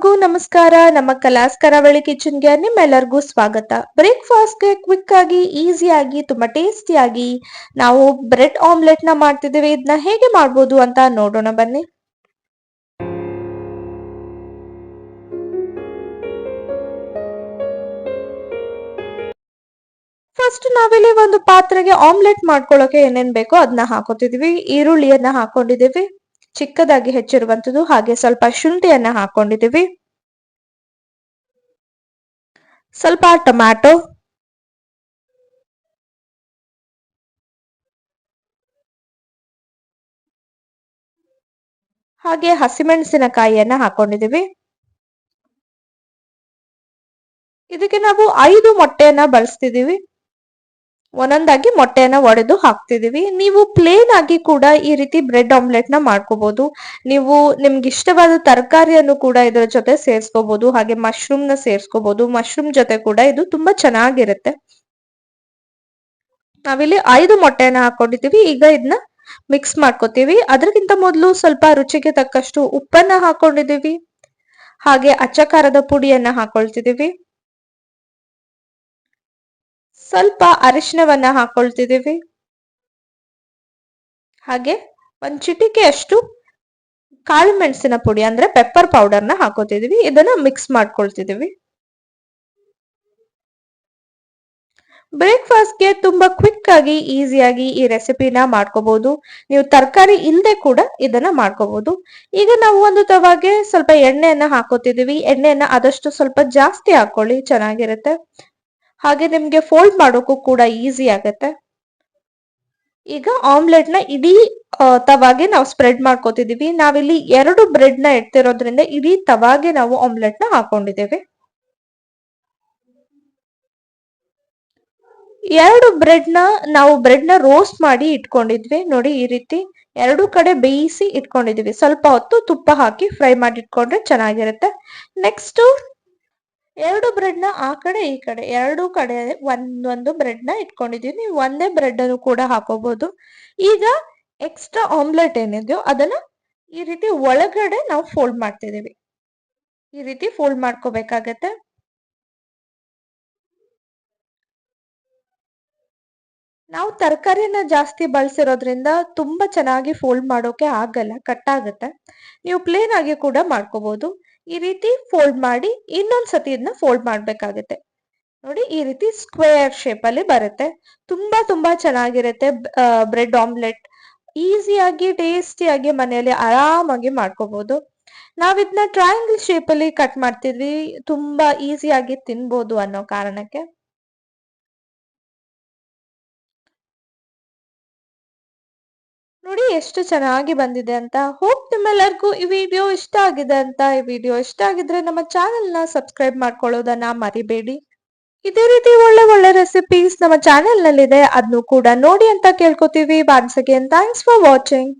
ಎಲ್ರಿಗೂ ನಮಸ್ಕಾರ. ನಮ್ಮ ಕಲಾಸ್ ಕರಾವಳಿ ಕಿಚನ್ಗೆ ನಿಮ್ಮೆಲ್ಲರಿಗೂ ಸ್ವಾಗತ. ಬ್ರೇಕ್ಫಾಸ್ಟ್ಗೆ ಕ್ವಿಕ್ ಆಗಿ ಈಸಿಯಾಗಿ ತುಂಬಾ ಟೇಸ್ಟಿಯಾಗಿ ನಾವು ಬ್ರೆಡ್ ಆಮ್ಲೆಟ್ನ ಮಾಡ್ತಿದ್ದೇವೆ. ಇದನ್ನ ಹೇಗೆ ಮಾಡ್ಬೋದು ಅಂತ ನೋಡೋಣ ಬನ್ನಿ. ಫಸ್ಟ್ ನಾವಿಲ್ಲಿ ಒಂದು ಪಾತ್ರೆಗೆ ಆಮ್ಲೆಟ್ ಮಾಡ್ಕೊಳ್ಳೋಕೆ ಏನೇನ್ ಬೇಕೋ ಅದನ್ನ ಹಾಕೋತಿದೀವಿ ಈರುಳ್ಳಿಯನ್ನ ಹಾಕೊಂಡಿದೀವಿ ಚಿಕ್ಕದಾಗಿ ಹೆಚ್ಚಿರುವಂತದ್ದು ಹಾಗೆ ಸ್ವಲ್ಪ ಶುಂಠಿಯನ್ನ ಹಾಕೊಂಡಿದೀವಿ ಸ್ವಲ್ಪ ಟೊಮ್ಯಾಟೊ. ಹಾಗೆ ಹಸಿಮೆಣಸಿನಕಾಯಿಯನ್ನ ಹಾಕೊಂಡಿದೀವಿ ಇದಕ್ಕೆ ನಾವು ಐದು ಮೊಟ್ಟೆಯನ್ನ ಬಳಸ್ತಿದೀವಿ ಒಂದೊಂದಾಗಿ ಮೊಟ್ಟೆಯನ್ನ ಒಡೆದು ಹಾಕ್ತಿದೀವಿ ನೀವು ಪ್ಲೇನ್ ಆಗಿ ಕೂಡ ಈ ರೀತಿ ಬ್ರೆಡ್ ಆಮ್ಲೆಟ್ನ ಮಾಡ್ಕೋಬಹುದು ನೀವು ನಿಮ್ಗೆ ಇಷ್ಟವಾದ ತರಕಾರಿಯನ್ನು ಕೂಡ ಇದರ ಜೊತೆ ಸೇರ್ಸ್ಕೋಬಹುದು ಹಾಗೆ ಮಶ್ರೂಮ್ನ ಸೇರ್ಸ್ಕೋಬಹುದು ಮಶ್ರೂಮ್ ಜೊತೆ ಕೂಡ ಇದು ತುಂಬಾ ಚೆನ್ನಾಗಿರುತ್ತೆ. ನಾವಿಲ್ಲಿ ಐದು ಮೊಟ್ಟೆಯನ್ನ ಹಾಕೊಂಡಿದ್ದೀವಿ. ಈಗ ಇದನ್ನ ಮಿಕ್ಸ್ ಮಾಡ್ಕೋತೀವಿ. ಅದಕ್ಕಿಂತ ಮೊದಲು ಸ್ವಲ್ಪ ರುಚಿಗೆ ತಕ್ಕಷ್ಟು ಉಪ್ಪನ್ನ ಹಾಕೊಂಡಿದೀವಿ ಹಾಗೆ ಅಚ್ಚ ಖಾರದ ಪುಡಿಯನ್ನ ಹಾಕೊಳ್ತಿದೀವಿ ಸ್ವಲ್ಪ ಅರಿಶಿನವನ್ನ ಹಾಕೊಳ್ತಿದ್ದೀವಿ. ಹಾಗೆ ಒಂದ್ ಚಿಟಿಕೆಯಷ್ಟು ಕಾಳು ಮೆಣಸಿನ ಪುಡಿ ಅಂದ್ರೆ ಪೆಪ್ಪರ್ ಪೌಡರ್ನ ಹಾಕೋತಿದೀವಿ ಇದನ್ನ ಮಿಕ್ಸ್ ಮಾಡ್ಕೊಳ್ತಿದೀವಿ ಬ್ರೇಕ್ಫಾಸ್ಟ್ಗೆ ತುಂಬಾ ಕ್ವಿಕ್ ಆಗಿ ಈಸಿಯಾಗಿ ಈ ರೆಸಿಪಿನ ಮಾಡ್ಕೋಬಹುದು ನೀವು ತರಕಾರಿ ಇಲ್ಲದೆ ಕೂಡ ಇದನ್ನ ಮಾಡ್ಕೋಬಹುದು ಈಗ ನಾವು ಒಂದು ತವಾಗೆ ಸ್ವಲ್ಪ ಎಣ್ಣೆಯನ್ನ ಹಾಕೋತಿದೀವಿ ಎಣ್ಣೆಯನ್ನ ಆದಷ್ಟು ಸ್ವಲ್ಪ ಜಾಸ್ತಿ ಹಾಕೊಳ್ಳಿ, ಚೆನ್ನಾಗಿರುತ್ತೆ. ಹಾಗೆ ನಿಮ್ಗೆ ಫೋಲ್ಡ್ ಮಾಡೋಕ್ಕೂ ಕೂಡ ಈಸಿ ಆಗತ್ತೆ. ಈಗ ಆಮ್ಲೆಟ್ನ ಇಡೀ ತವಾಗೆ ನಾವು ಸ್ಪ್ರೆಡ್ ಮಾಡ್ಕೋತಿದೀವಿ. ನಾವಿಲ್ಲಿ ಎರಡು ಬ್ರೆಡ್ನ ಇಡ್ತಿರೋದ್ರಿಂದ ಇಡೀ ತವಾಗೆ ನಾವು ಆಮ್ಲೆಟ್ನ ಹಾಕೊಂಡಿದ್ದೇವೆ. ಎರಡು ಬ್ರೆಡ್ನ ನಾವು ಬ್ರೆಡ್ನ ರೋಸ್ಟ್ ಮಾಡಿ ಇಟ್ಕೊಂಡಿದ್ವಿ. ನೋಡಿ ಈ ರೀತಿ ಎರಡು ಕಡೆ ಬೇಯಿಸಿ ಇಟ್ಕೊಂಡಿದೀವಿ. ಸ್ವಲ್ಪ ಹೊತ್ತು ತುಪ್ಪ ಹಾಕಿ ಫ್ರೈ ಮಾಡಿ ಇಟ್ಕೊಂಡ್ರೆ ಚೆನ್ನಾಗಿರುತ್ತೆ. ನೆಕ್ಸ್ಟ್ ಎರಡು ಬ್ರೆಡ್ನ ಆ ಕಡೆ, ಈ ಕಡೆ ಎರಡು ಕಡೆ ಒಂದೊಂದು ಬ್ರೆಡ್ನ ಇಟ್ಕೊಂಡಿದ್ದೀವಿ. ನೀವು ಒಂದೇ ಬ್ರೆಡ್ ಅನ್ನು ಕೂಡ ಹಾಕೋಬಹುದು ಈಗ ಎಕ್ಸ್ಟ್ರಾ ಆಮ್ಲೆಟ್ ಏನಿದೆಯೋ ಅದನ್ನ ಈ ರೀತಿ ಒಳಗಡೆ ನಾವು ಫೋಲ್ಡ್ ಮಾಡ್ತಿದ್ದೀವಿ. ಈ ರೀತಿ ಫೋಲ್ಡ್ ಮಾಡ್ಕೋಬೇಕಾಗತ್ತೆ. ನಾವು ತರಕಾರಿನ ಜಾಸ್ತಿ ಬಳಸಿರೋದ್ರಿಂದ ತುಂಬಾ ಚೆನ್ನಾಗಿ ಫೋಲ್ಡ್ ಮಾಡೋಕೆ ಆಗಲ್ಲ, ಕಟ್ ಆಗುತ್ತೆ. ನೀವು ಪ್ಲೇನ್ ಆಗಿ ಕೂಡ ಮಾಡ್ಕೋಬಹುದು ಈ ರೀತಿ ಫೋಲ್ಡ್ ಮಾಡಿ ಇನ್ನೊಂದು ಸತಿ ಇದನ್ನ ಫೋಲ್ಡ್ ಮಾಡ್ಬೇಕಾಗತ್ತೆ. ನೋಡಿ ಈ ರೀತಿ ಸ್ಕ್ವೇರ್ ಶೇಪ್ ಅಲ್ಲಿ ಬರುತ್ತೆ. ತುಂಬಾ ತುಂಬಾ ಚೆನ್ನಾಗಿರುತ್ತೆ ಬ್ರೆಡ್ ಆಮ್ಲೆಟ್ ಈಸಿಯಾಗಿ ಟೇಸ್ಟಿಯಾಗಿ ಮನೆಯಲ್ಲಿ ಆರಾಮಾಗಿ ಮಾಡ್ಕೋಬಹುದು ನಾವ್ ಇದನ್ನ ಟ್ರಯಾಂಗಲ್ ಶೇಪ್ ಅಲ್ಲಿ ಕಟ್ ಮಾಡ್ತಿದ್ವಿ. ತುಂಬಾ ಈಸಿಯಾಗಿ ತಿನ್ಬೋದು ಅನ್ನೋ ಕಾರಣಕ್ಕೆ. ನೋಡಿ ಎಷ್ಟು ಚೆನ್ನಾಗಿ ಬಂದಿದೆ ಅಂತ. ಹೋಪ್ ನಿಮ್ಮೆಲ್ಲರಿಗೂ ಈ ವಿಡಿಯೋ ಇಷ್ಟ ಆಗಿದೆ ಅಂತ. ಈ ವಿಡಿಯೋ ಇಷ್ಟ ಆಗಿದ್ರೆ ನಮ್ಮ ಚಾನೆಲ್ನ ಸಬ್ಸ್ಕ್ರೈಬ್ ಮಾಡ್ಕೊಳ್ಳೋದನ್ನ ಮರಿಬೇಡಿ. ಇದೇ ರೀತಿ ಒಳ್ಳೆ ಒಳ್ಳೆ ರೆಸಿಪೀಸ್ ನಮ್ಮ ಚಾನೆಲ್ ನಲ್ಲಿದೆ. ಅದನ್ನು ಕೂಡ ನೋಡಿ ಅಂತ ಕೇಳ್ಕೊತೀವಿ. Once again thanks for watching